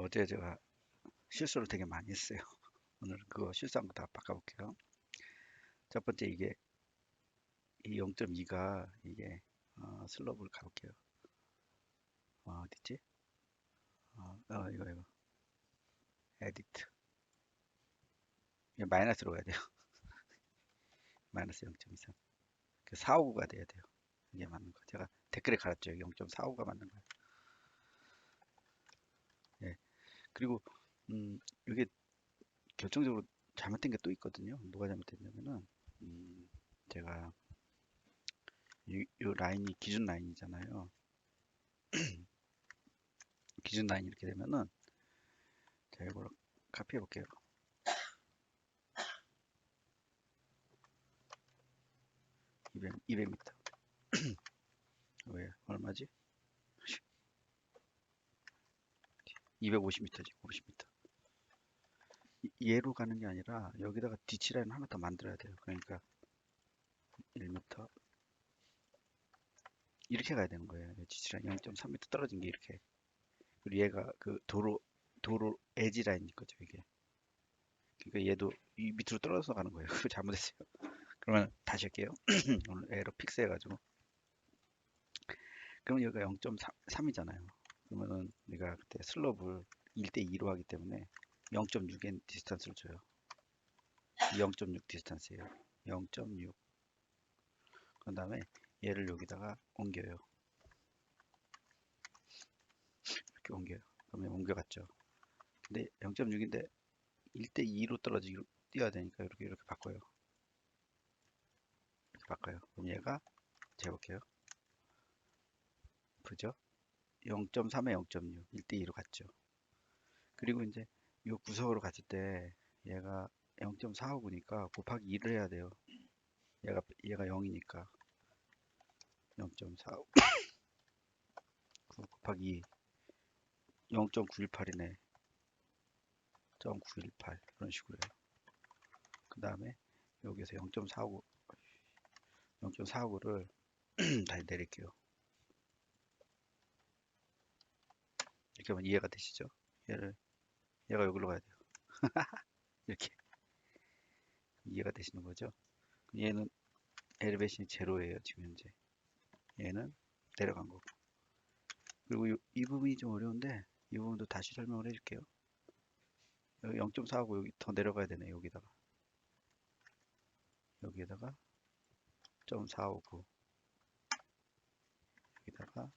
어제 제가 실수를 되게 많이 했어요. 오늘 그거 실수한 거 다 바꿔볼게요. 첫 번째 이게 이 0.2가 이게 어, 슬로브를 가볼게요. 어, 어딨지? 어, 어, 이거 이거 에디트 이게 마이너스로 가야 돼요. 마이너스 0.23. 그 459가 돼야 돼요. 이게 맞는 거. 제가 댓글에 갈았죠. 0.45가 맞는 거예요. 예. 그리고 음, 이게 결정적으로 잘못된 게 또 있거든요. 뭐가 잘못됐냐면은 음, 제가 이, 이 라인이 기준 라인이잖아요. 기준 라인 이렇게 되면은 제가 이걸 카피해 볼게요. (200, 200m) 왜 얼마지? 250m지 50m 이- 얘로 가는 게 아니라 여기다가 뒤치라인 하나 더 만들어야 돼요. 그러니까 1m 이렇게 가야 되는 거예요. 뒤치라인 0.3m 떨어진 게 이렇게. 그리고 얘가 그 도로 도로 에지 라인인 거죠 이게. 그러니까 얘도 이 밑으로 떨어져서 가는 거예요. 잘못했어요. 그러면 다시 할게요. 오늘 에러 픽스 해 가지고. 그러면 여기가 0.3이잖아요 그러면은 내가 그때 슬롭을 1대2로 하기 때문에 0.6의 디스턴스를 줘요. 0.6 디스턴스예요. 0.6 그 다음에 얘를 여기다가 옮겨요. 이렇게 옮겨요. 그러면 옮겨갔죠. 근데 0.6인데 1대2로 떨어지기로 뛰어야 되니까 이렇게 이렇게 바꿔요. 이렇게 바꿔요. 그럼 얘가 재볼게요. 그죠 0.3에 0.6 1대2로 갔죠. 그리고 이제 이 구석으로 갔을 때 얘가 0.459니까 곱하기 2를 해야 돼요. 얘가 얘가 0이니까. 0.45 곱하기 2 0.918이네. 0.918 그런 식으로 요. 그 다음에 여기서 0.45 0.45를 다시 내릴게요 이렇게 하면 이해가 되시죠? 얘를 얘가 여기로 가야 돼요. 이렇게. 이해가 되시는 거죠? 얘는 엘리베이션이 제로예요 지금 현재. 얘는 내려간 거고. 그리고 이, 이 부분이 좀 어려운데 이 부분도 다시 설명을 해줄게요. 여기 0.4하고 여기 더 내려가야 되네 여기다가. 여기에다가 0.459 여기다가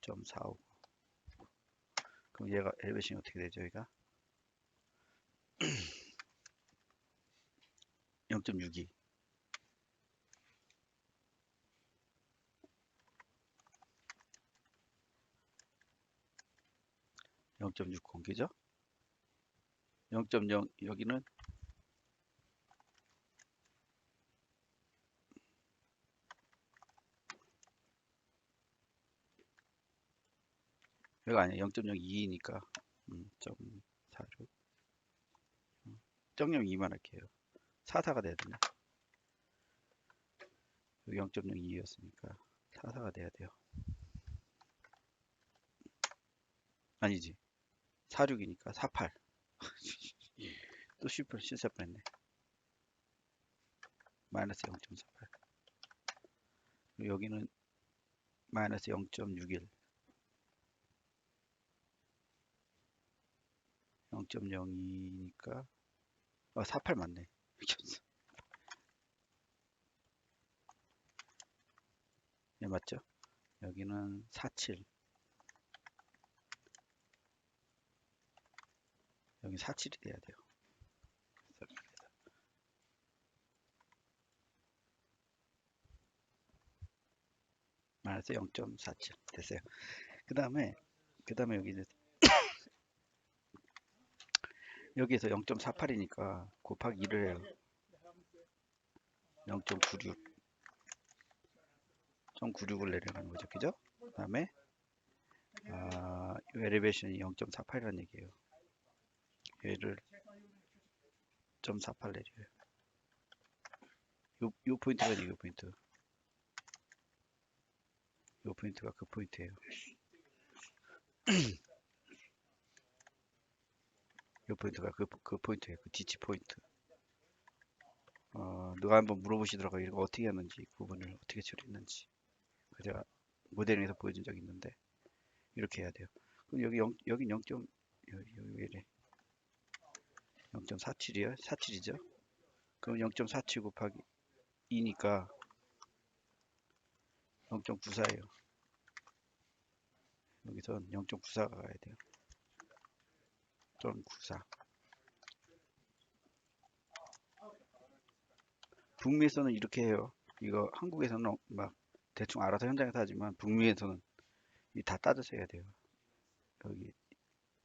0.459 그럼 얘가 엘리베이션이 어떻게 되죠 여기가 0.62 0.6 공개죠? 0.0 여기는 여기 아니야. 0.02니까. 음, 0.46 0.02만 할게요. 44가 돼야 여기 0.02였으니까 44가 돼야 돼요. 아니지. 46이니까 48 또 슈퍼 실수 뻔했네. 마이너스 0.48 그리고 여기는 마이너스 0.61 0.02니까. 어, 48 맞네. 미쳤어. 네 맞죠? 여기는 47 여기 47이 돼야 돼요. 마이너스 0.47 됐어요. 그 다음에 그 다음에 여기 이제 여기에서 0.48이니까 곱하기 2를 해요. 0.96 0.96을 내려가는 거죠. 그죠? 그 다음에 아, 이 엘리베이션이 0.48이라는 얘기예요. 얘를 0.48 내려요. 요, 요 포인트가 이 포인트. 요 포인트가 그 포인트예요 포인트가 그, 그 포인트예요. 그 뒤치 포인트. 어, 누가 한번 물어보시더라고요. 이거 어떻게 하는지, 부분을 어떻게 처리했는지. 그 제가 모델링에서 보여준 적이 있는데, 이렇게 해야 돼요. 그럼 여기 0, 여기 0. 여기, 여기 왜 이래? 0.47이요? 47이죠? 그럼 0.47 곱하기 2니까 0.94예요. 여기선 0.94가 가야 돼요. 0.94. 북미에서는 이렇게 해요. 이거 한국에서는 어- 막 대충 알아서 현장에서 하지만 북미에서는 이다 따져서 해야 돼요. 여기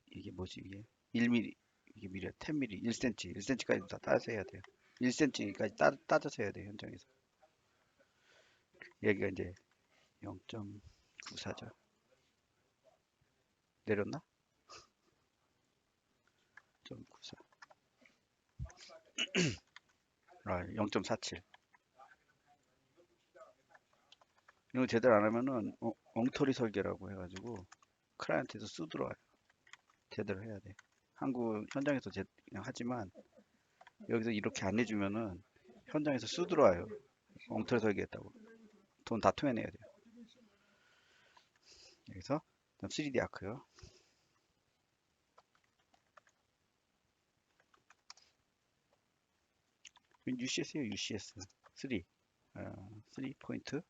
이게 뭐지 이게 1mm 이게 미리야 10mm 1cm 1cm까지 다 따져서 해야 돼요. 1cm까지 따, 따져서 해야 돼요 현장에서. 여기가 이제 0.94죠. 내렸나? 0.94. 아, 0.47. 이거 제대로 안 하면은 어, 엉터리 설계라고 해가지고 클라이언트에서 수 들어와요. 제대로 해야 돼. 한국 현장에서 제, 하지만 여기서 이렇게 안 해주면은 현장에서 수 들어와요. 엉터리 설계했다고. 돈 다 토해내야 돼요. 여기서 3D 아크요. UCS요, UCS. 3. 어, 3 포인트.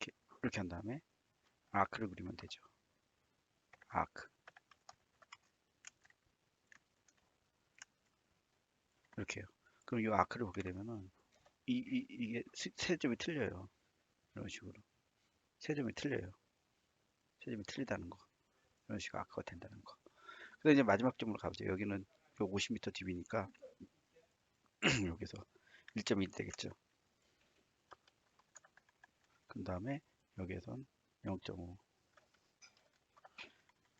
이렇게, 이렇게 한 다음에 아크를 그리면 되죠. 아크. 이렇게요. 그럼 이 아크를 보게 되면은 이, 이, 이게 세- 세 점이 틀려요. 이런 식으로. 세 점이 틀려요. 세 점이 틀리다는 거. 이런 식으로 아크가 된다는 거. 그래서 이제 마지막 점으로 가보죠. 여기는 요 50m 딥이니까 여기서 1.1 되겠죠. 그 다음에 여기에선 0.5.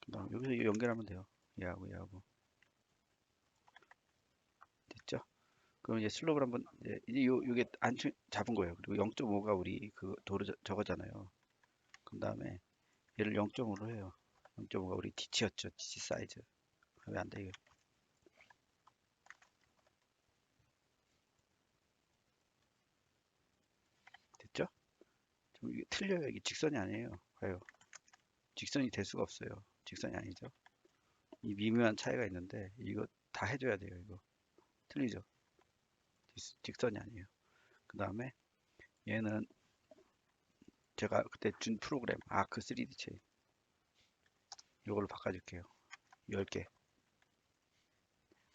그 다음 여기서 이거 연결하면 돼요. 얘하고 얘하고. 됐죠? 그럼 이제 슬롭을 한번 이제 이제 요 요게 안 추- 잡은 거예요. 그리고 0.5가 우리 그 도로 저- 저거잖아요. 그 다음에 얘를 0.5로 해요. 0.5가 우리 D치였죠. D치 사이즈. 왜 안 돼, 이게? 됐죠? 좀 이게 틀려요. 이게 직선이 아니에요. 봐요. 직선이 될 수가 없어요. 직선이 아니죠. 이 미묘한 차이가 있는데 이거 다 해줘야 돼요. 이거 틀리죠. 직- 직선이 아니에요. 그 다음에 얘는 제가 그때 준 프로그램 아크 3D 체인 이걸로 바꿔줄게요. 10개.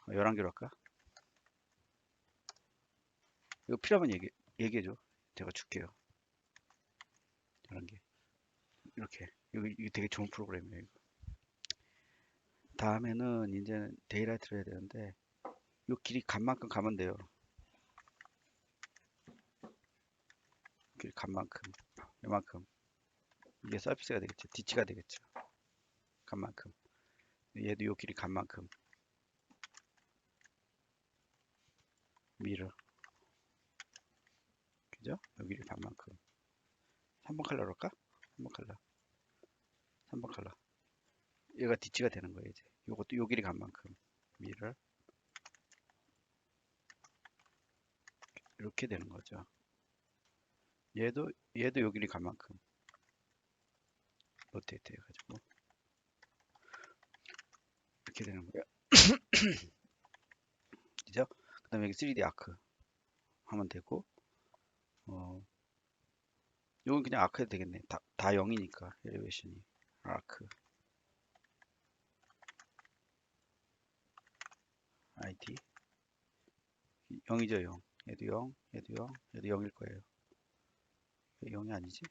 11개로 할까? 이거 필요하면 얘기, 얘기해줘. 제가 줄게요. 11개. 이렇게. 이거, 이거 되게 좋은 프로그램이에요. 이거. 다음에는 이제 데이라이트를 해야 되는데 이 길이 간 만큼 가면 돼요. 길 간 만큼. 이만큼. 이게 서비스가 되겠죠. 디치가 되겠죠. 간 만큼. 얘도 요 길이 간 만큼. 미러. 그죠? 여기를 간 만큼. 3번 컬러로 할까? 3번 컬러. 3번 컬러. 얘가 디치가 되는 거예요, 이제. 요것도 요 길이 간 만큼. 미러. 이렇게 되는 거죠. 얘도, 얘도 요 길이 간 만큼. 로테이트 해가지고. 이렇게 되는 거예요. 그죠? 그 다음에 여기 3D 아크 하면 되고, 어, 요건 그냥 아크 해도 되겠네. 다, 다 0이니까, 엘리베이션이. 아크. ID. 0이죠, 0. 얘도 0, 얘도 0, 얘도 0일 거예요. 왜 0이 아니지?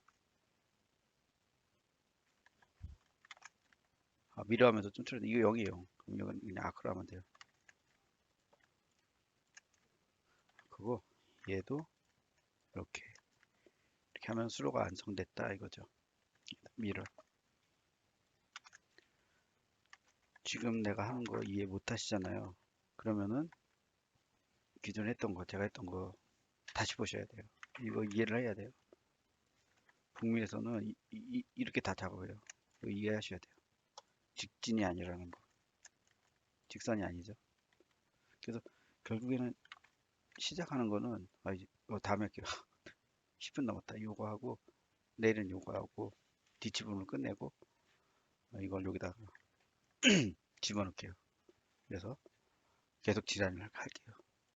아, 미러 하면서 좀 틀렸네. 이거 0이에요. 그럼 이건 그냥 아크로 하면 돼요. 그거, 얘도 이렇게. 이렇게 하면 수로가 완성됐다 이거죠. 미러. 지금 내가 하는 거 이해 못 하시잖아요. 그러면은 기존에 했던 거, 제가 했던 거 다시 보셔야 돼요. 이거 이해를 해야 돼요. 북미에서는 이, 이, 이렇게 다 작업해요. 이해하셔야 돼요. 직진이 아니라는 거. 직선이 아니죠. 그래서 결국에는 시작하는 거는 아, 이제 어, 다음에 할게요. 10분 남았다. 요거 하고 내일은 요거 하고 뒷부분을 끝내고 어, 이걸 여기다가 집어넣을게요. 그래서 계속 지랄을 할게요.